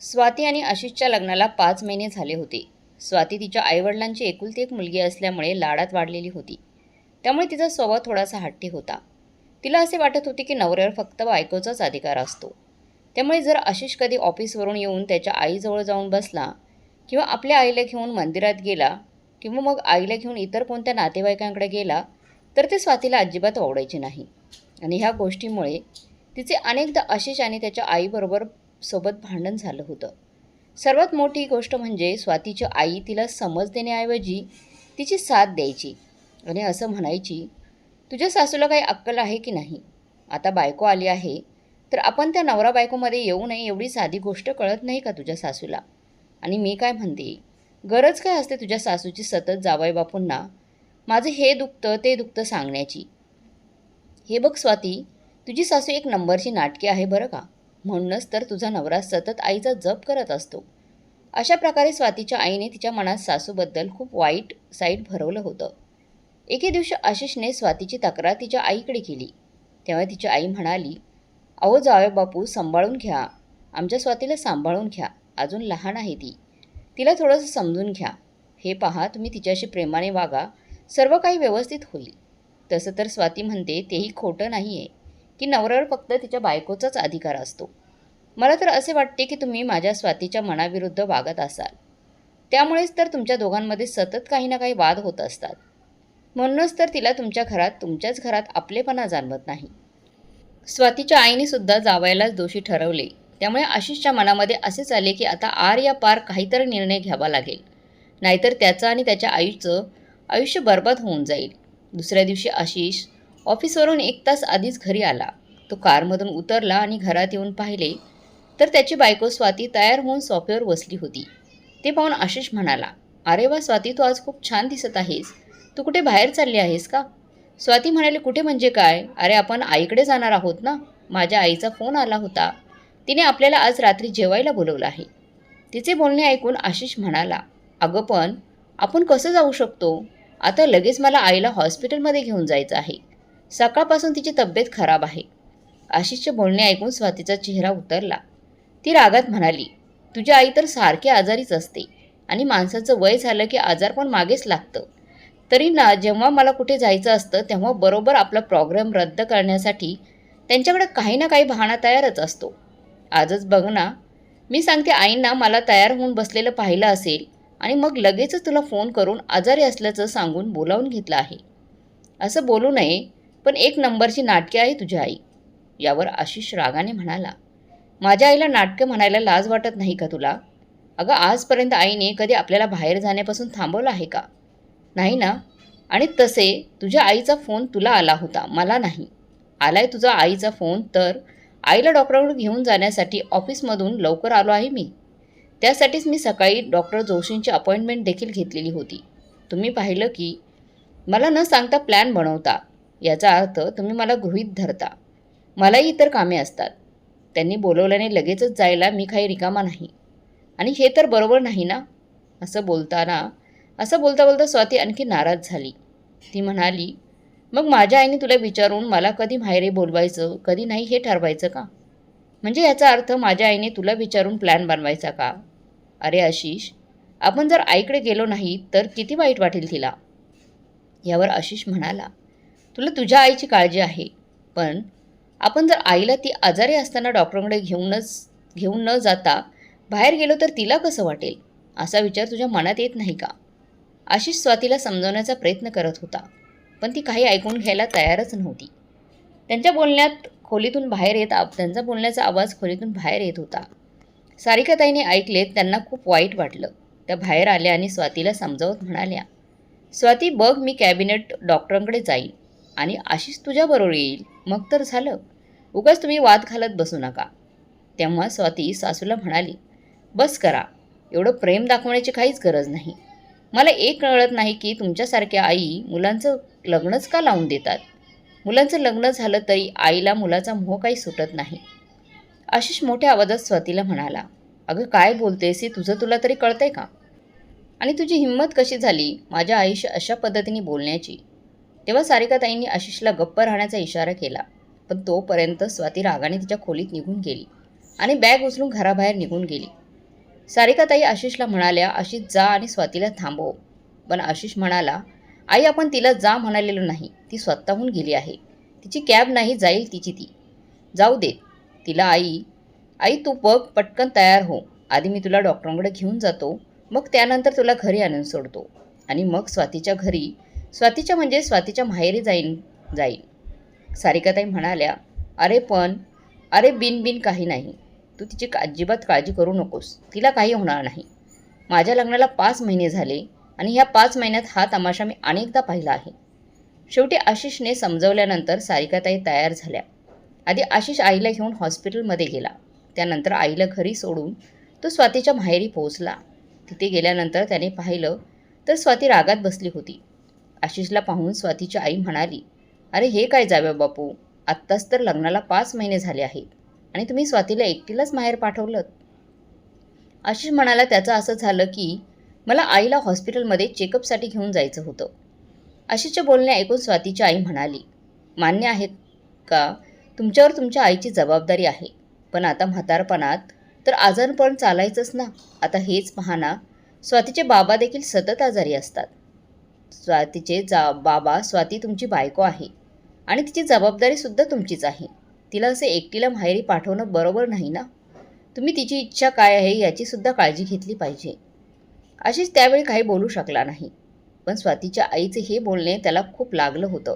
स्वाती आणि आशिषच्या लग्नाला पाच महिने झाले होते. स्वाती तिच्या आईवडिलांची एकुलती एक मुलगी असल्यामुळे लाडात वाढलेली होती. त्यामुळे तिचा स्वभाव थोडासा हट्टी होता. तिला असे वाटत होते की नवऱ्यावर फक्त बायकोचाच अधिकार असतो. त्यामुळे जर आशिष कधी ऑफिसवरून येऊन त्याच्या आईजवळ जाऊन बसला किंवा आपल्या आईला घेऊन मंदिरात गेला किंवा मग आईला घेऊन इतर कोणत्या नातेवाईकांकडे गेला तर ते स्वातीला अजिबात आवडायचे नाही. आणि ह्या गोष्टीमुळे तिचे अनेकदा आशिष आणि त्याच्या आईबरोबर सोबत भांडण झालं होतं. सर्वात मोठी गोष्ट म्हणजे स्वातीची आई तिला समज देण्याऐवजी तिची साथ द्यायची आणि असं म्हणायची तुझ्या सासूला काही अक्कल आहे की नाही? आता बायको आली आहे तर आपण त्या नवरा बायकोमध्ये येऊ नये एवढी साधी गोष्ट कळत नाही का तुझ्या सासूला? आणि मी काय म्हणते गरज काय असते तुझ्या सासूची सतत जावाई बापूंना? माझं हे दुखतं ते दुखतं सांगण्याची. हे बघ स्वाती तुझी सासू एक नंबरची नाटके आहे बरं का? म्हणूनच तर तुझा नवरा सतत आईचा जप करत असतो. अशा प्रकारे स्वातीच्या आईने तिच्या मनात सासूबद्दल खूप वाईट साईट भरवलं होतं. एके दिवशी आशिषने स्वातीची तक्रार तिच्या आईकडे केली. तेव्हा तिची आई म्हणाली अहो जावे बापू सांभाळून घ्या. आमच्या स्वातीला सांभाळून घ्या. अजून लहान आहे ती. तिला थोडंसं समजून घ्या. हे पहा तुम्ही तिच्याशी प्रेमाने वागा. सर्व काही व्यवस्थित होईल. तसं तर स्वाती म्हणते तेही खोटं नाही आहे की नवऱ्यावर फक्त तिच्या बायकोचाच अधिकार असतो. मला तर असे वाटते की तुम्ही माझ्या स्वातीच्या मनाविरुद्ध वागत असाल. त्यामुळेच तर तुमच्या दोघांमध्ये सतत काही ना काही वाद होत असतात. म्हणूनच तर तिला तुमच्या घरात तुमच्याच घरात आपलेपणा जाणवत नाही. स्वातीच्या आईने सुद्धा जावयालाच दोषी ठरवले. त्यामुळे आशिषच्या मनामध्ये असेच आले की आता आर या पार काहीतरी निर्णय घ्यावा लागेल. नाहीतर त्याचं आणि त्याच्या आईचं आयुष्य बरबाद होऊन जाईल. दुसऱ्या दिवशी आशिष ऑफिसवरून एक तास आधीच घरी आला. तो कारमधून उतरला आणि घरात येऊन पाहिले तर त्याची बायको स्वाती तयार होऊन सोफ्यावर बसली होती. ते पाहून आशिष म्हणाला अरे वा स्वाती तू आज खूप छान दिसत आहेस. तू कुठे बाहेर चालली आहेस का? स्वाती म्हणाली कुठे म्हणजे काय? अरे आपण आईकडे जाणार आहोत ना? माझ्या आईचा फोन आला होता. तिने आपल्याला आज रात्री जेवायला बोलवलं आहे. तिचे बोलणे ऐकून आशिष म्हणाला अगं पण आपण कसं जाऊ शकतो? आता लगेच मला आईला हॉस्पिटलमध्ये घेऊन जायचं आहे. सकाळपासून तिची तब्येत खराब आहे. आशिषचे बोलणे ऐकून स्वातीचा चेहरा उतरला. ती रागात म्हणाली तुझी आई तर सारखी आजारीच असते आणि माणसाचं वय झालं की आजार पण मागेच लागतं. तरी ना जेव्हा मला कुठे जायचं असतं तेव्हा बरोबर आपला प्रोग्राम रद्द करण्यासाठी त्यांच्याकडे काही ना काही बहाणा तयारच असतो. आजच बघ ना मी सांगते आईंना मला तयार होऊन बसलेलं पाहिलं असेल आणि मग लगेचच तुला फोन करून आजारी असल्याचं सांगून बोलावून घेतलं आहे. असं बोलू नये पण एक नंबरची नाटके आहे तुझी आई. यावर आशिष रागाने म्हणाला माझ्या आईला नाटकं म्हणायला लाज वाटत नाही का तुला? अगं आजपर्यंत आईने कधी आपल्याला बाहेर जाण्यापासून थांबवलं आहे का? नाही ना? आणि तसे तुझ्या आईचा फोन तुला आला होता मला नाही. आलाय तुझा आईचा फोन तर आईला डॉक्टरकडे घेऊन जाण्यासाठी ऑफिसमधून लवकर आलो आहे मी. त्यासाठीच मी सकाळी डॉक्टर जोशींची अपॉइंटमेंट देखील घेतलेली होती. तुम्ही पाहिलं की मला न सांगता प्लॅन बनवता याचा अर्थ तुम्ही मला गृहीत धरता. मलाही इतर कामे असतात. त्यांनी बोलवल्याने लगेचच जायला मी काही रिकामा नाही. आणि हे तर बरोबर नाही ना? असं बोलताना असं बोलता बोलता स्वाती आणखी नाराज झाली. ती म्हणाली मग माझ्या आईने तुला विचारून मला कधी माहेरे बोलवायचं कधी नाही हे ठरवायचं का? म्हणजे याचा अर्थ माझ्या आईने तुला विचारून प्लॅन बनवायचा का? अरे आशिष आपण जर आईकडे गेलो नाही तर किती वाईट वाटेल तिला. यावर आशिष म्हणाला तुला तुझ्या आईची काळजी आहे. पण आपण जर आईला ती आजारी असताना डॉक्टरकडे घेऊनच घेऊन न जाता बाहेर गेलो तर तिला कसं वाटेल? असा विचार तुझ्या मनात येत नाही का? आशिष स्वातीला समजवण्याचा प्रयत्न करत होता पण ती काही ऐकून घ्यायला तयारच नव्हती. त्यांच्या बोलण्यात खोलीतून बाहेर येत त्यांचा बोलण्याचा आवाज खोलीतून बाहेर येत होता. सारिकाताईने ऐकले त्यांना खूप वाईट वाटलं. त्या बाहेर आल्या आणि स्वातीला समजावत म्हणाल्या स्वाती बघ मी कॅबिनेट डॉक्टरांकडे जाईल. आणि आशिष तुझ्याबरोबर येईल. मग तर झालं. उगाच तुम्ही वाद घालत बसू नका. तेव्हा स्वाती सासूला म्हणाली बस करा. एवढं प्रेम दाखवण्याची काहीच गरज नाही. मला एक कळत नाही की तुमच्यासारख्या आई मुलांचं लग्नच का लावून देतात? मुलांचं लग्न झालं तरी आईला मुलाचा मोह काही सुटत नाही. आशिष मोठ्या आवाजात स्वातीला म्हणाला अगं काय बोलतेस? हे तुझं तुला तरी कळतंय का? आणि तुझी हिंमत कशी झाली माझ्या आईशी अशा पद्धतीने बोलण्याची? तेव्हा सारिकाताईंनी आशिषला गप्प राहण्याचा इशारा केला. पण तोपर्यंत स्वाती रागाने तिच्या खोलीत निघून गेली आणि बॅग उचलून घराबाहेर निघून गेली. सारिकाताई आशिषला म्हणाल्या आशिष जा आणि स्वातीला थांबव. पण आशिष म्हणाला आई आपण तिला जा म्हणालेलो नाही. ती स्वतःहून गेली आहे. तिची कॅब नाही जाईल तिची ती. जाऊ दे तिला आई. आई तू बघ पटकन तयार हो. आधी मी तुला डॉक्टरांकडे घेऊन जातो. मग त्यानंतर तुला घरी आणून सोडतो. आणि मग स्वातीच्या घरी स्वातीच्या म्हणजे स्वातीच्या माहेरी जाईन जाईन. सारिकाताई म्हणाल्या अरे पण अरे बिन बिन काही नाही. तू तिची अजिबात काळजी करू नकोस. तिला काही होणार नाही. माझ्या लग्नाला पाच महिने झाले आणि ह्या पाच महिन्यात हा तमाशा मी अनेकदा पाहिला आहे. शेवटी आशिषने समजवल्यानंतर सारिकाताई तयार झाल्या. आधी आशिष आईला घेऊन हॉस्पिटलमध्ये गेला. त्यानंतर आईला घरी सोडून तो स्वातीच्या माहेरी पोहोचला. तिथे गेल्यानंतर त्याने पाहिलं तर स्वाती रागात बसली होती. आशिषला पाहून स्वातीची आई म्हणाली अरे हे काय जावे बापू? आत्ताच तर लग्नाला पाच महिने झाले आहेत. आणि तुम्ही स्वातीला एकटीलाच माहेर पाठवलं आशिष म्हणाला त्याचं असं झालं की मला आईला हॉस्पिटलमध्ये चेकअपसाठी घेऊन जायचं होतं. आशिषचे बोलणे ऐकून स्वातीची आई म्हणाली मान्य आहे का? तुमच्यावर तुमच्या आईची जबाबदारी आहे. पण आता म्हातारपणात तर आजारपण चालायचंच ना. आता हेच पाहना स्वातीचे बाबा देखील सतत आजारी असतात. स्वातीचे जा बाबा स्वाती तुमची बायको आहे. आणि तिची जबाबदारीसुद्धा तुमचीच आहे. तिला असे एकटीला माहेरी पाठवणं बरोबर नाही ना? तुम्ही तिची इच्छा काय आहे याचीसुद्धा काळजी घेतली पाहिजे. आशिष त्यावेळी काही बोलू शकला नाही. पण स्वातीच्या आईचे हे बोलणे त्याला खूप लागलं होतं.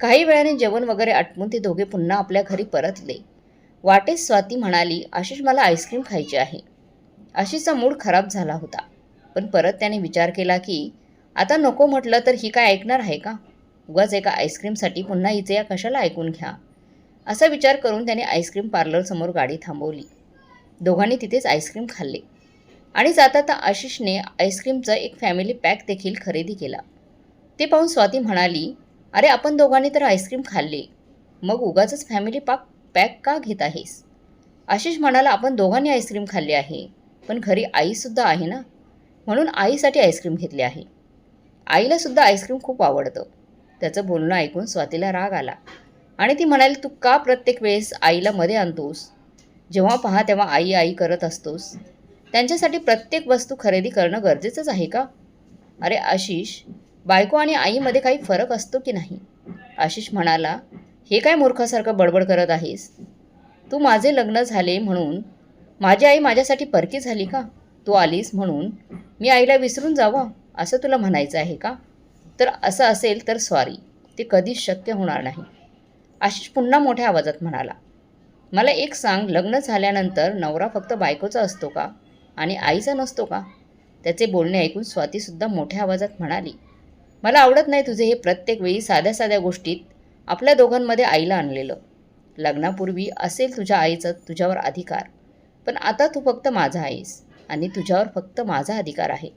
काही वेळाने जेवण वगैरे आटपून ते दोघे पुन्हा आपल्या घरी परतले. वाटेत स्वाती म्हणाली आशिष मला आईस्क्रीम खायची आहे. आशिषचा मूड खराब झाला होता. पण परत त्याने विचार केला की आता नको म्हटलं तर ही काय ऐकणार आहे का? उगाच एका आईस्क्रीमसाठी पुन्हा हिचे या कशाला ऐकून घ्या? असा विचार करून त्याने आईस्क्रीम पार्लरसमोर गाडी थांबवली. दोघांनी तिथेच आईस्क्रीम खाल्ले. आणि जाता तर आशिषने आईस्क्रीमचं एक फॅमिली पॅक देखील खरेदी केला. ते पाहून स्वाती म्हणाली अरे आपण दोघांनी तर आईस्क्रीम खाल्ले. मग उगाचंच फॅमिली पाक पॅक का घेत आहेस? आशिष म्हणाला आपण दोघांनी आईस्क्रीम खाल्ली आहे पण घरी आईसुद्धा आहे ना? म्हणून आईसाठी आईस्क्रीम घेतली आहे. आईला सुद्धा आईस्क्रीम खूप आवडतं. त्याचं बोलणं ऐकून स्वातीला राग आला. आणि ती म्हणाली तू का प्रत्येक वेळेस आईला मध्ये आणतोस? जेव्हा पहा तेव्हा आई आई करत असतोस. त्यांच्यासाठी प्रत्येक वस्तू खरेदी करणं गरजेचंच आहे का? अरे आशिष बायको आणि आईमध्ये काही फरक असतो की नाही? आशिष म्हणाला हे काय मूर्खासारखं बडबड करत आहेस? तू माझे लग्न झाले म्हणून माझी आई माझ्यासाठी परकी झाली का? तू आलीस म्हणून मी आईला विसरून जावं. असं तुला म्हणायचं आहे का? तर असं असेल तर सॉरी ते कधीच शक्य होणार नाही. आशिष पुन्हा मोठ्या आवाजात म्हणाला मला एक सांग लग्न झाल्यानंतर नवरा फक्त बायकोचा असतो का? आणि आईचा नसतो का? त्याचे बोलणे ऐकून स्वातीसुद्धा मोठ्या आवाजात म्हणाली मला आवडत नाही तुझे हे प्रत्येक वेळी साध्या साध्या गोष्टीत आपल्या दोघांमध्ये आईला आणलेलं. लग्नापूर्वी असेल तुझ्या आईचा तुझ्यावर अधिकार पण आता तू फक्त माझा आहेस आणि तुझ्यावर फक्त माझा अधिकार आहे.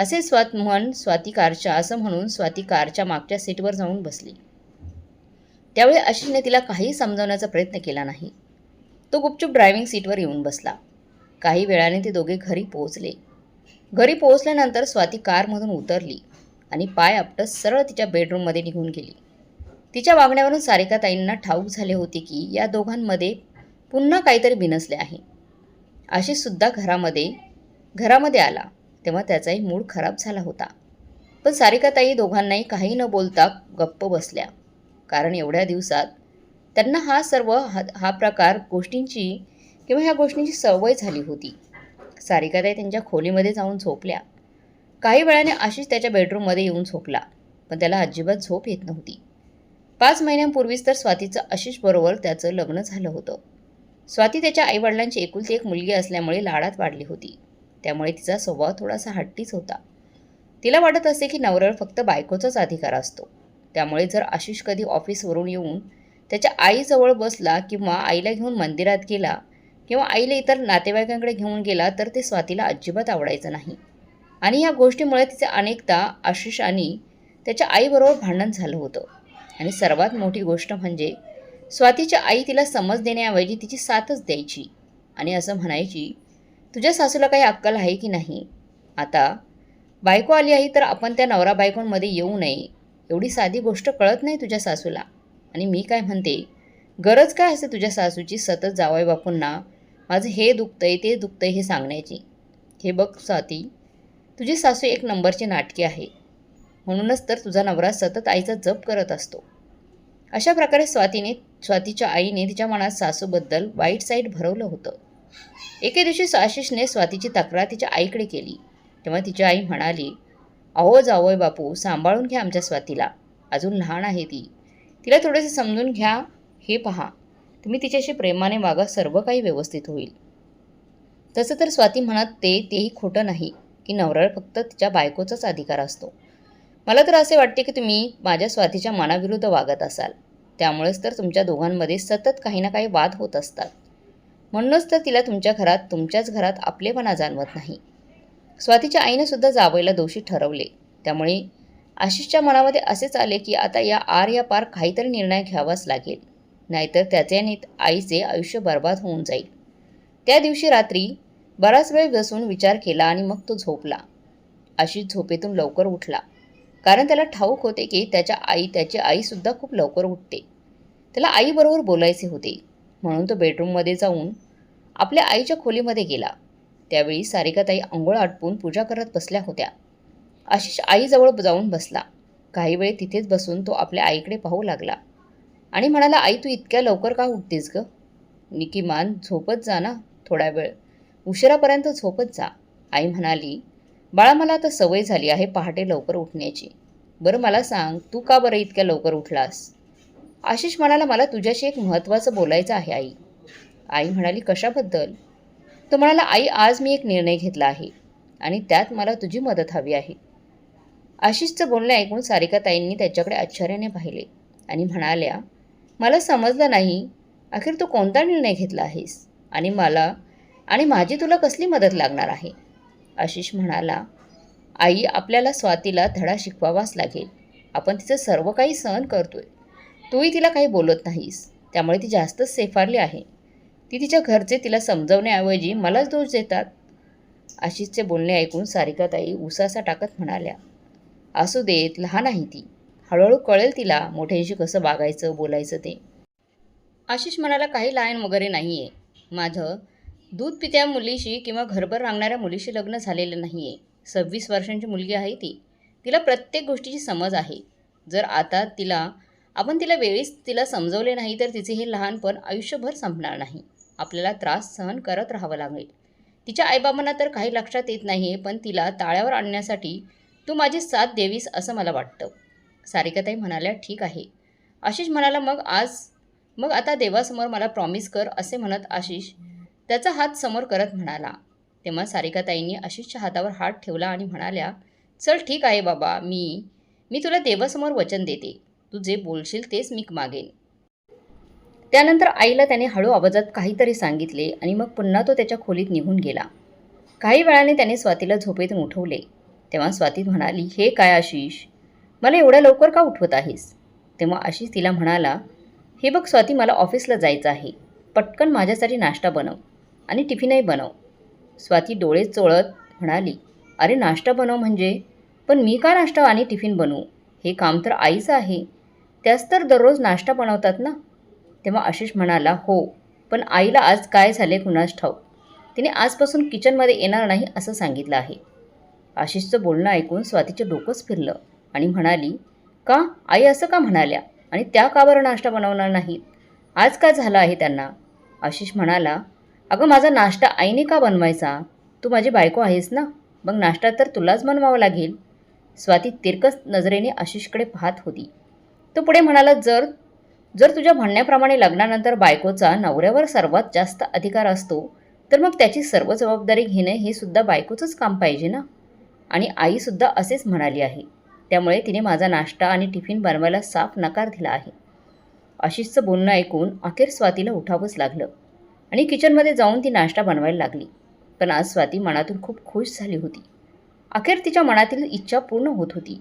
असे स्वात म्हण स्वाती कारच्या असं म्हणून स्वाती कारच्या मागच्या सीटवर जाऊन बसली. त्यावेळी आशिषने तिला काही समजवण्याचा प्रयत्न केला नाही. तो गुपचूप ड्रायव्हिंग सीटवर येऊन बसला. काही वेळाने ते दोघे घरी पोहोचले. घरी पोहोचल्यानंतर स्वाती कारमधून उतरली आणि पाय आपटत सरळ तिच्या बेडरूममध्ये निघून गेली. तिच्या वागण्यावरून सारिकाताईंना ठाऊक झाले होते की या दोघांमध्ये पुन्हा काहीतरी बिनसले आहे. आशिषसुद्धा घरामध्ये घरामध्ये आला. तेव्हा त्याचाही मूड खराब झाला होता. पण सारिकाताई दोघांनाही काही न बोलता गप्प बसल्या. कारण एवढ्या दिवसात त्यांना हा सर्व हा हा प्रकार गोष्टींची किंवा ह्या गोष्टींची सवय झाली होती. सारिकाताई त्यांच्या खोलीमध्ये जाऊन झोपल्या. काही वेळाने आशिष त्याच्या बेडरूममध्ये येऊन झोपला पण त्याला अजिबात झोप येत नव्हती. पाच महिन्यांपूर्वीच तर स्वातीचं आशिषबरोबर त्याचं लग्न झालं होतं. स्वाती त्याच्या आईवडिलांची एकुलती एक मुलगी असल्यामुळे लाडात वाढली होती. त्यामुळे तिचा स्वभाव थोडासा हट्टीच होता. तिला वाटत असे की नवऱ्यावर फक्त बायकोचाच अधिकार असतो. त्यामुळे जर आशिष कधी ऑफिसवरून येऊन त्याच्या आईजवळ बसला किंवा आईला घेऊन मंदिरात गेला किंवा आईला इतर नातेवाईकांकडे घेऊन गेला तर ते स्वातीला अजिबात आवडायचं नाही. आणि या गोष्टीमुळे तिचे अनेकदा आशिष आणि त्याच्या आईबरोबर भांडण झालं होतं. आणि सर्वात मोठी गोष्ट म्हणजे स्वातीची आई तिला समज देण्याऐवजी तिची साथच द्यायची आणि असं म्हणायची तुझ्या सासूला काही अक्कल आहे की नाही? आता बायको आली आहे तर आपण त्या नवरा बायकोंमध्ये येऊ नये. एवढी साधी गोष्ट कळत नाही तुझ्या सासूला. आणि मी काय म्हणते? गरज काय असते तुझ्या सासूची सतत जावई बापूंना? माझं हे दुखतंय ते दुखतंय हे सांगण्याची. हे बघ स्वाती तुझी सासू एक नंबरची नाटकी आहे. म्हणूनच तर तुझा नवरा सतत आईचा जप करत असतो. अशा प्रकारे स्वातीने स्वातीच्या आईने तिच्या मनात सासूबद्दल वाईट साईट भरवलं होतं. एके दिवशी आशिषने स्वातीची तक्रार तिच्या आईकडे केली. तेव्हा तिची आई म्हणाली अहो जावोय बापू सांभाळून घ्या आमच्या स्वातीला. अजून लहान आहे ती. तिला थोडेसे समजून घ्या हे पहा. तुम्ही तिच्याशी प्रेमाने वागा सर्व काही व्यवस्थित होईल. तसं तर स्वाती म्हणत ते तेही खोटं नाही की नवराळ फक्त तिच्या बायकोचाच अधिकार असतो. मला तर असे वाटते की तुम्ही माझ्या स्वातीच्या मनाविरुद्ध वागत असाल. त्यामुळेच तर तुमच्या दोघांमध्ये सतत काही ना काही वाद होत असतात. म्हणूनच तर तिला तुमच्या घरात तुमच्याच घरात आपलेपणा जाणवत नाही. स्वातीच्या आईने सुद्धा जावईला दोषी ठरवले. त्यामुळे आशिषच्या मनामध्ये असेच आले की आता या आर या पार काहीतरी निर्णय घ्यावाच लागेल. नाहीतर त्याच्याने आईचे आयुष्य बर्बाद होऊन जाईल. त्या दिवशी रात्री बराच वेळ बसून विचार केला आणि मग तो झोपला. आशिष झोपेतून लवकर उठला. कारण त्याला ठाऊक होते की त्याच्या आई त्याची आईसुद्धा खूप लवकर उठते. त्याला आईबरोबर बोलायचे होते. म्हणून तो बेडरूममध्ये जाऊन आपल्या आईच्या खोलीमध्ये गेला. त्यावेळी सारिकाताई आंघोळ आटपून पूजा करत बसल्या होत्या. आशिष आईजवळ जाऊन बसला. काही वेळ तिथेच बसून तो आपल्या आईकडे पाहू लागला. आणि म्हणाला आई तू इतक्या लवकर का उठतेस ग? निकिमान झोपत जा ना थोडा वेळ. उशिरापर्यंत झोपत जा. आई म्हणाली बाळा मला आता सवय झाली आहे पहाटे लवकर उठण्याची. बरं मला सांग तू का बरं इतक्या लवकर उठलास? आशिष म्हणाला मला तुझ्याशी एक महत्त्वाचं बोलायचं आहे आई. आई म्हणाली कशाबद्दल? तो म्हणाला आई आज मी एक निर्णय घेतला आहे आणि त्यात मला तुझी मदत हवी आहे. आशिषचं बोलणं ऐकून सारिकाताईंनी त्याच्याकडे आश्चर्याने पाहिले आणि म्हणाल्या मला समजलं नाही अखेर तू कोणता निर्णय घेतला आहेस आणि मला आणि माझी तुला कसली मदत लागणार आहे? आशिष म्हणाला आई आपल्याला स्वातीला धडा शिकवावाच लागेल. आपण तिचं सर्व काही सहन करतोय. तूही तिला काही बोलत नाहीस. त्यामुळे ती जास्तच सेफारली आहे. ती तिच्या घरचे तिला समजवण्याऐवजी मलाच दोष देतात. आशिषचे बोलणे ऐकून सारिकाताई उसासा टाकत म्हणाल्या असू देत लहान आहे ती. हळूहळू कळेल तिला मोठ्यांशी कसं वागायचं बोलायचं ते. आशिष म्हणाला काही लहान वगैरे नाही आहे माझं दूध पित्या मुलीशी किंवा घरभर रांगणाऱ्या मुलीशी लग्न झालेलं नाही आहे सव्वीस वर्षांची मुलगी आहे ती. तिला प्रत्येक गोष्टीची समज आहे. जर आता तिला आपण तिला वेळीच तिला समजवले नाही तर तिचे हे लहानपण आयुष्यभर संपणार नाही. आपल्याला त्रास सहन करत राहावं लागेल. तिच्या आईबाबांना तर काही लक्षात येत नाही आहे पण तिला ताळ्यावर आणण्यासाठी तू माझी साथ देवीस असं मला वाटतं. सारिकाताई म्हणाल्या ठीक आहे. आशिष म्हणाला मग आज मग आता देवासमोर मला प्रॉमिस कर असे म्हणत आशिष त्याचा हात समोर करत म्हणाला. तेव्हा सारिकाताईंनी आशिषच्या हातावर हात ठेवला आणि म्हणाल्या चल ठीक आहे बाबा मी मी तुला देवासमोर वचन देते. तू जे बोलशील तेच मी मागेन. त्यानंतर आईला त्याने हळू आवाजात काहीतरी सांगितले आणि मग पुन्हा तो त्याच्या खोलीत निघून गेला. काही वेळाने त्याने स्वातीला झोपेतून उठवले. तेव्हा स्वाती म्हणाली हे काय आशिष? मला एवढ्या लवकर का उठवत आहेस? तेव्हा आशिष तिला म्हणाला हे बघ स्वाती मला ऑफिसला जायचं आहे. पटकन माझ्यासाठी नाश्ता बनव आणि टिफिनही बनव. स्वाती डोळे चोळत म्हणाली अरे नाश्ता बनव म्हणजे? पण मी का नाश्ता आणि टिफिन बनवू? हे काम तर आईचं आहे. त्याच तर दररोज नाश्ता बनवतात ना? तेव्हा आशिष म्हणाला हो पण आईला आज काय झाले कुणास ठाऊक? तिने आजपासून किचनमध्ये येणार नाही असं सांगितलं आहे. आशिषचं बोलणं ऐकून स्वातीचं डोकंच फिरलं आणि म्हणाली का? आई असं का म्हणाल्या? आणि त्या का बरं नाश्ता बनवणार नाहीत? आज काय झालं आहे त्यांना? आशिष म्हणाला अगं माझा नाश्ता आईने का बनवायचा? तू माझी बायको आहेस ना? मग नाश्ता तर तुलाच बनवावा लागेल. स्वाती तिरकस नजरेने आशिषकडे पाहत होती. तो पुढे म्हणाला जर जर तुझ्या म्हणण्याप्रमाणे लग्नानंतर बायकोचा नवऱ्यावर सर्वात जास्त अधिकार असतो तर मग त्याची सर्व जबाबदारी घेणे हे सुद्धा बायकोचंच काम पाहिजे ना आणि आईसुद्धा असेच म्हणाली आहे. त्यामुळे तिने माझा नाश्ता आणि टिफिन बनवायला साफ नकार दिला आहे. आशिषचं बोलणं ऐकून अखेर स्वातीला उठावंच लागलं आणि किचनमध्ये जाऊन ती नाश्ता बनवायला लागली. पण आज स्वाती मनातून खूप खुश झाली होती. अखेर तिच्या मनातील इच्छा पूर्ण होत होती.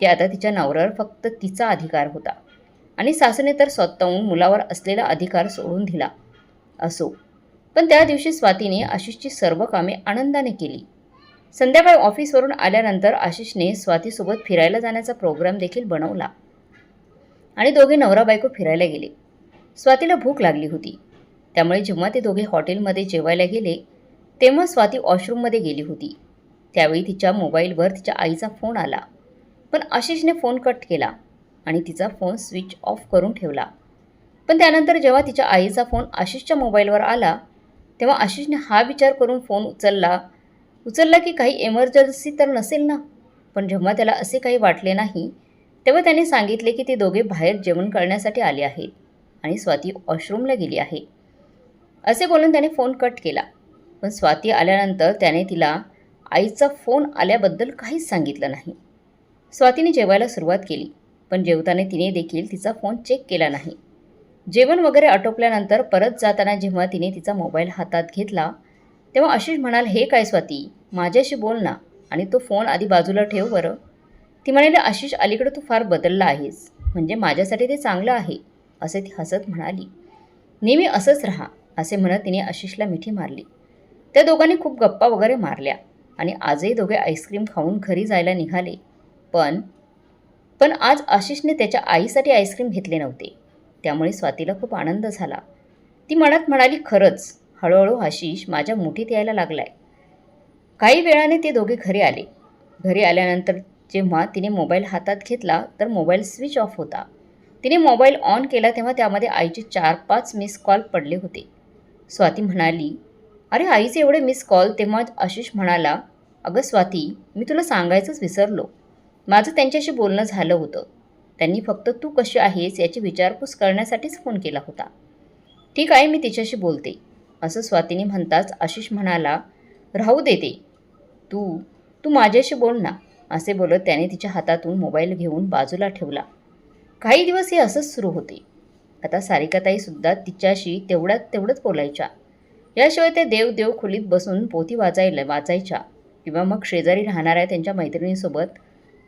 की आता तिच्या नवऱ्यावर फक्त तिचा अधिकार होता. आणि सासूने तर स्वतःहून मुलावर असलेला अधिकार सोडून दिला. असो. पण त्या दिवशी स्वातीने आशिषची सर्व कामे आनंदाने केली. संध्याकाळी ऑफिसवरून आल्यानंतर आशिषने स्वातीसोबत फिरायला जाण्याचा प्रोग्राम देखील बनवला. आणि दोघे नवरा बायको फिरायला गेले. स्वातीला भूक लागली होती. त्यामुळे जेव्हा ते दोघे हॉटेलमध्ये जेवायला गेले तेव्हा स्वाती वॉशरूममध्ये गेली होती. त्यावेळी तिच्या मोबाईलवर तिच्या आईचा फोन आला. पण आशिषने फोन कट केला आणि तिचा फोन स्विच ऑफ करून ठेवला. पण त्यानंतर जेव्हा तिच्या आईचा फोन आशिषच्या मोबाईलवर आला तेव्हा आशिषने हा विचार करून फोन उचलला. उचलला की काही एमर्जन्सी तर नसेल ना? पण जेव्हा त्याला असे काही वाटले नाही तेव्हा त्याने सांगितले की ते दोघे बाहेर जेवण करण्यासाठी आले आहेत आणि स्वाती वॉशरूमला गेली आहे. असे बोलून त्याने फोन कट केला. पण स्वाती आल्यानंतर त्याने तिला आईचा फोन आल्याबद्दल काहीच सांगितलं नाही. स्वातीने जेवायला सुरुवात केली पण जेवताना तिने देखील तिचा फोन चेक केला नाही. जेवण वगैरे आटोपल्यानंतर परत जाताना जेव्हा तिने तिचा मोबाईल हातात घेतला तेव्हा आशिष म्हणाल हे काय स्वाती माझ्याशी बोल ना आणि तो फोन आधी बाजूला ठेव बरं. ती म्हणाली आशिष अलीकडे तू फार बदलला आहेस म्हणजे माझ्यासाठी ते चांगलं आहे असे ती हसत म्हणाली. नेहमी असंच राहा असे म्हणत तिने आशिषला मिठी मारली. त्या दोघांनी खूप गप्पा वगैरे मारल्या आणि आजही दोघे आईस्क्रीम खाऊन घरी जायला निघाले. पण पण आज आशिषने त्याच्या आईसाठी आईस्क्रीम घेतले नव्हते. त्यामुळे स्वातीला खूप आनंद झाला. ती मनात म्हणाली खरंच हळूहळू आशिष माझ्या मुठीत यायला लागलाय. काही वेळाने ते दोघे घरी आले. घरी आल्यानंतर जेव्हा तिने मोबाईल हातात घेतला तर मोबाईल स्विच ऑफ होता. तिने मोबाईल ऑन केला तेव्हा त्यामध्ये आईचे चार पाच मिस कॉल पडले होते. स्वाती म्हणाली अरे आईचे एवढे मिस कॉल. तेव्हा आशिष म्हणाला अगं स्वाती मी तुला सांगायचंच विसरलो. माझं त्यांच्याशी बोलणं झालं होतं. त्यांनी फक्त तू कशी आहेस याची विचारपूस करण्यासाठीच फोन केला होता. ठीक आहे मी तिच्याशी बोलते. असं स्वातीने म्हणताच आशिष म्हणाला राहू देते तू. तू माझ्याशी बोल ना. असे बोलत त्याने तिच्या हातातून मोबाईल घेऊन बाजूला ठेवला. काही दिवस हे असंच सुरू होते. आता सारिकाताईसुद्धा तिच्याशी तेवढ्यात तेवढंच बोलायच्या. याशिवाय ते देव देव खोलीत बसून पोथी वाजायला वाचायच्या किंवा मग शेजारी राहणाऱ्या त्यांच्या मैत्रिणींसोबत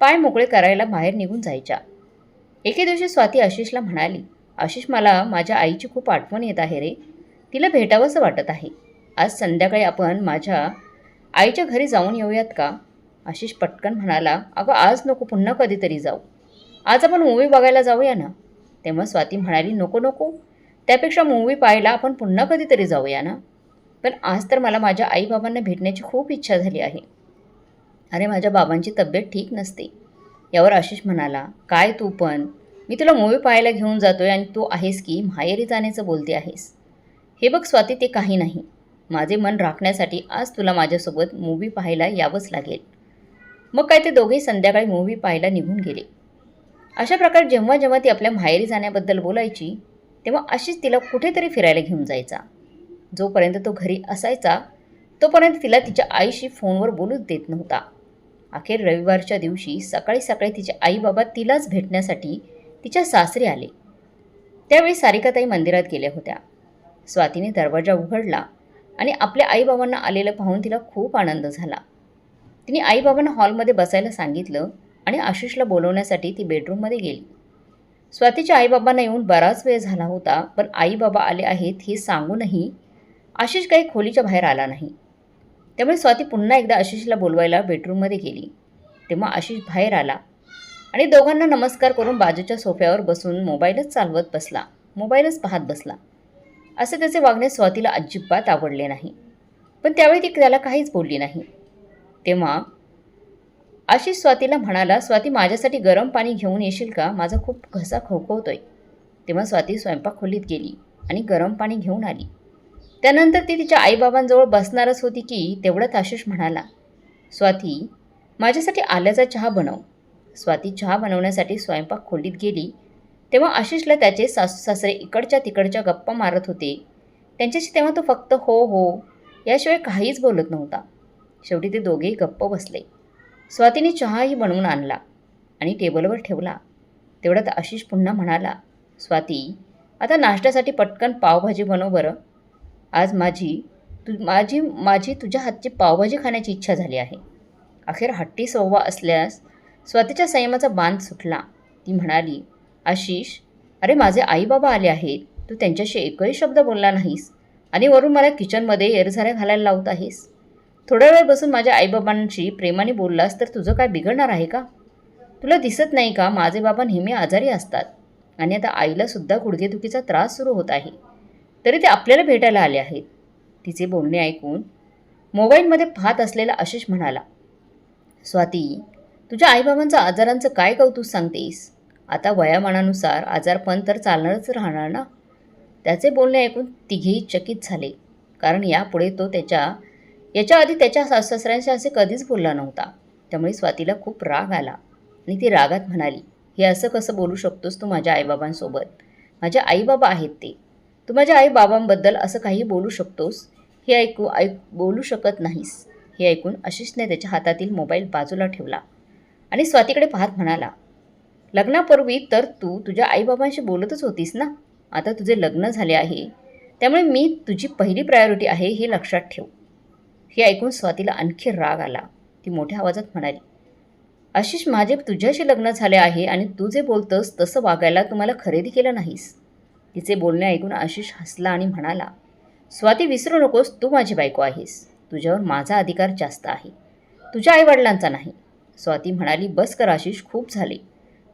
पाय मोकळे करायला बाहेर निघून जायच्या. एके दिवशी स्वाती आशिषला म्हणाली आशिष मला माझ्या आईची खूप आठवण येत आहे रे. तिला भेटावंसं वाटत आहे. आज संध्याकाळी आपण माझ्या आईच्या घरी जाऊन येऊयात का? आशिष पटकन म्हणाला अगं आज नको पुन्हा कधीतरी जाऊ. आज आपण मूवी बघायला जाऊया ना? तेव्हा स्वाती म्हणाली नको नको. त्यापेक्षा मूवी पाहायला आपण पुन्हा कधीतरी जाऊया ना? पण आज तर मला माझ्या आईबाबांना भेटण्याची खूप इच्छा झाली आहे. अरे माझ्या बाबांची तब्येत ठीक नसते. यावर आशिष म्हणाला काय तू पण? मी तुला मूवी पाहायला घेऊन जातो आहे आणि तू आहेस की माहेरी जाण्याचं बोलते आहेस. हे बघ स्वाती ते काही नाही. माझे मन राखण्यासाठी आज तुला माझ्यासोबत मूवी पाहायला यावंच लागेल. मग काय ते दोघेही संध्याकाळी मूवी पाहायला निघून गेले. अशा प्रकारे जेव्हा जेव्हा ती आपल्या माहेरी जाण्याबद्दल बोलायची तेव्हा अशीच तिला कुठेतरी फिरायला घेऊन जायचा. जोपर्यंत तो घरी असायचा तोपर्यंत तिला तिच्या आईशी फोनवर बोलूच देत नव्हता. अखेर रविवारच्या दिवशी सकाळी सकाळी तिचे आईबाबा तिलाच भेटण्यासाठी तिच्या सासरे आले. त्यावेळी सारिकाताई मंदिरात गेल्या होत्या. स्वातीने दरवाजा उघडला आणि आपल्या आईबाबांना आलेलं पाहून तिला खूप आनंद झाला. तिने आईबाबांना हॉलमध्ये बसायला सांगितलं आणि आशिषला बोलवण्यासाठी ती बेडरूममध्ये गेली. स्वातीच्या आईबाबांना येऊन बराच वेळ झाला होता पण आईबाबा आले आहेत हे सांगूनही आशिष काही खोलीच्या बाहेर आला नाही. त्यामुळे स्वाती पुन्हा एकदा आशिषला बोलवायला बेडरूममध्ये गेली. तेव्हा आशिष बाहेर आला आणि दोघांना नमस्कार करून बाजूच्या सोफ्यावर बसून मोबाईलच चालवत बसला. मोबाईलच पाहत बसला. असे त्याचे वागणे स्वातीला अजिबात आवडले नाही. पण त्यावेळी ती त्याला काहीच बोलली नाही. तेव्हा आशिष स्वातीला म्हणाला स्वाती माझ्यासाठी गरम पाणी घेऊन येशील का? माझा खूप घसा खवखवतोय. तेव्हा स्वाती स्वयंपाक खोलीत गेली आणि गरम पाणी घेऊन आली. त्यानंतर ती तिच्या आईबाबांजवळ बसणारच होती की तेवढ्यात आशिष म्हणाला स्वाती माझ्यासाठी आल्याचा चहा बनव. स्वाती चहा बनवण्यासाठी स्वयंपाक खोलीत गेली. तेव्हा आशिषला त्याचे सासू सासरे इकडच्या तिकडच्या गप्पा मारत होते. त्यांच्याशी तेव्हा तो फक्त हो हो याशिवाय काहीच बोलत नव्हता. शेवटी ते दोघेही गप्प बसले. स्वातीने चहाही बनवून आणला आणि टेबलवर ठेवला. तेवढ्यात आशिष पुन्हा म्हणाला स्वाती आता नाश्त्यासाठी पटकन पावभाजी बनव बरं. आज माझी तु माझी माझी तुझ्या हातची पावभाजी खाण्याची इच्छा झाली आहे. अखेर हट्टी सव्वा असल्यास स्वातीच्या संयमाचा बांध सुटला. ती म्हणाली आशिष अरे माझे आईबाबा आले आहेत तू त्यांच्याशी एकही शब्द बोलला नाहीस आणि वरून मला किचनमध्ये एरझाऱ्या घालायला लावत आहेस. थोड्या वेळ बसून माझ्या आईबाबांशी प्रेमाने बोललास तर तुझं काय बिघडणार आहे का? तुला दिसत नाही का माझे बाबा नेहमी आजारी असतात आणि आता आईलासुद्धा गुडघेदुखीचा त्रास सुरू होत आहे. तरी ते आपल्याला भेटायला आले आहेत. तिचे बोलणे ऐकून मोबाईलमध्ये पाहत असलेला आशिष म्हणाला स्वाती तुझ्या आईबाबांचं आजारांचं काय कौतुक सांगतेस? आता वयामानानुसार आजारपण तर चालणारच राहणार ना? त्याचे बोलणे ऐकून तिघेही चकित झाले कारण यापुढे तो त्याच्या याच्या आधी त्याच्या सासऱ्यांशी असे कधीच बोलला नव्हता. त्यामुळे स्वातीला खूप राग आला आणि ती रागात म्हणाली हे असं कसं बोलू शकतोस तू माझ्या आईबाबांसोबत? माझे आईबाबा आहेत ते. तू माझ्या आईबाबांबद्दल असं काही बोलू शकतोस? हे ऐकू ऐक बोलू शकत नाहीस. हे ऐकून आशिषने त्याच्या हातातील मोबाईल बाजूला ठेवला आणि स्वातीकडे पाहत म्हणाला लग्नापूर्वी तर तू तुझ्या आईबाबांशी बोलतच होतीस ना? आता तुझे लग्न झाले आहे. त्यामुळे मी तुझी पहिली प्रायोरिटी आहे हे लक्षात ठेव. हे ऐकून स्वातीला आणखी राग आला. ती मोठ्या आवाजात म्हणाली आशिष माझे तुझ्याशी लग्न झाले आहे आणि तू जे बोलतंस तसं वागायला तुम्हाला खरेदी केलं नाहीस. तिचे बोलणे ऐकून आशिष हसला आणि म्हणाला स्वाती विसरू नकोस तू माझी बायको आहेस. तुझ्यावर माझा अधिकार जास्त आहे. तुझ्या आईवडिलांचा नाही. स्वाती म्हणाली बस कर आशिष खूप झाले.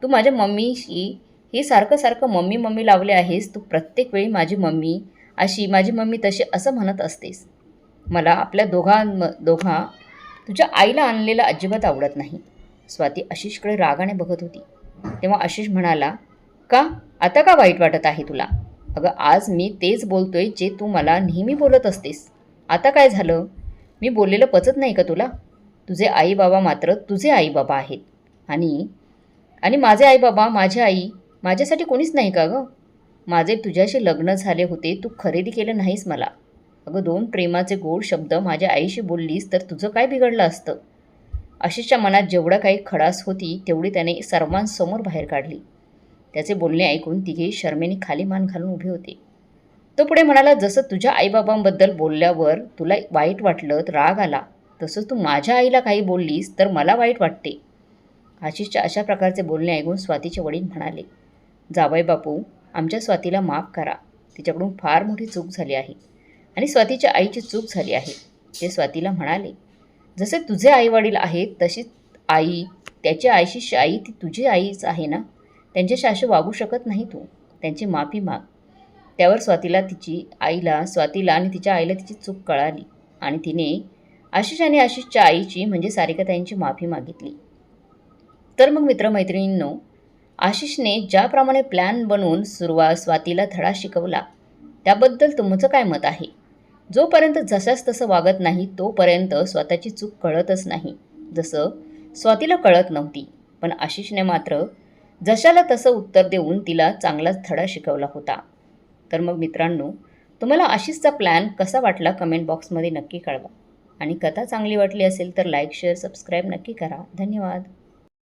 तू माझ्या मम्मीशी हे सारखं सारखं मम्मी मम्मी लावले आहेस. तू प्रत्येक वेळी माझी मम्मी अशी माझी मम्मी तशी असं म्हणत असतेस. मला आपल्या दोघां दोघा तुझ्या आईला आणलेला अजिबात आवडत नाही. स्वाती आशिषकडे रागाने बघत होती. तेव्हा आशिष म्हणाला का? आता का वाईट वाटत आहे तुला? अगं आज मी तेच बोलतोय जे तू मला नेहमी बोलत असतेस. आता काय झालं? मी बोललेलं पचत नाही का तुला? तुझे आई बाबा मात्र तुझे आई बाबा आहेत. आणि आणि माझे आई बाबा माझी आई माझ्यासाठी कोणीच नाही का गं? माझे तुझ्याशी लग्न झाले होते तू खरेदी केलं नाहीस मला. अगं दोन प्रेमाचे गोड शब्द माझ्या आईशी बोललीस तर तुझं काय बिघडलं असतं? आशिषच्या मनात जेवढं काही खडास होती तेवढी त्याने सर्वांसमोर बाहेर काढली. त्याचे बोलणे ऐकून तिघे शर्मेने खाली मान घालून उभे होते. तो पुढे म्हणाला जसं तुझ्या आईबाबांबद्दल बोलल्यावर तुला वाईट वाटलं राग आला. तसंच तू माझ्या आईला काही बोललीस तर मला वाईट वाटते. आशिषच्या अशा प्रकारचे बोलणे ऐकून स्वातीचे वडील म्हणाले जावई बापू आमच्या स्वातीला माफ करा. तिच्याकडून फार मोठी चूक झाली आहे आणि स्वातीच्या आईची चूक झाली आहे. ते स्वातीला म्हणाले जसे तुझे आईवडील आहेत तशीच आई त्याची आईशी आई ती तुझी आईच आहे ना? त्यांच्याशी असे वागू शकत नाही तू. त्यांची माफी माग. त्यावर स्वातीला तिची आईला स्वातीला आणि तिच्या आईला तिची चूक कळाली. आणि तिने आशिष आणि आशिषच्या आईची म्हणजे सारिकाताईंची माफी मागितली. तर मग मित्रमैत्रिणींनो आशिषने ज्याप्रमाणे प्लॅन बनवून सुरुवात स्वातीला धडा शिकवला त्याबद्दल तुमचं काय मत आहे? जोपर्यंत जसाच तसं वागत नाही तोपर्यंत स्वतःची चूक कळतच नाही. जसं स्वातीला कळत नव्हती पण आशिषने मात्र जशाला तसं उत्तर देऊन तिला चांगलाच धडा शिकवला होता. तर मग मित्रांनो तुम्हाला आशिषचा प्लॅन कसा वाटला कमेंट बॉक्समध्ये नक्की कळवा. आणि कथा चांगली वाटली असेल तर लाईक शेअर सबस्क्राईब नक्की करा. धन्यवाद.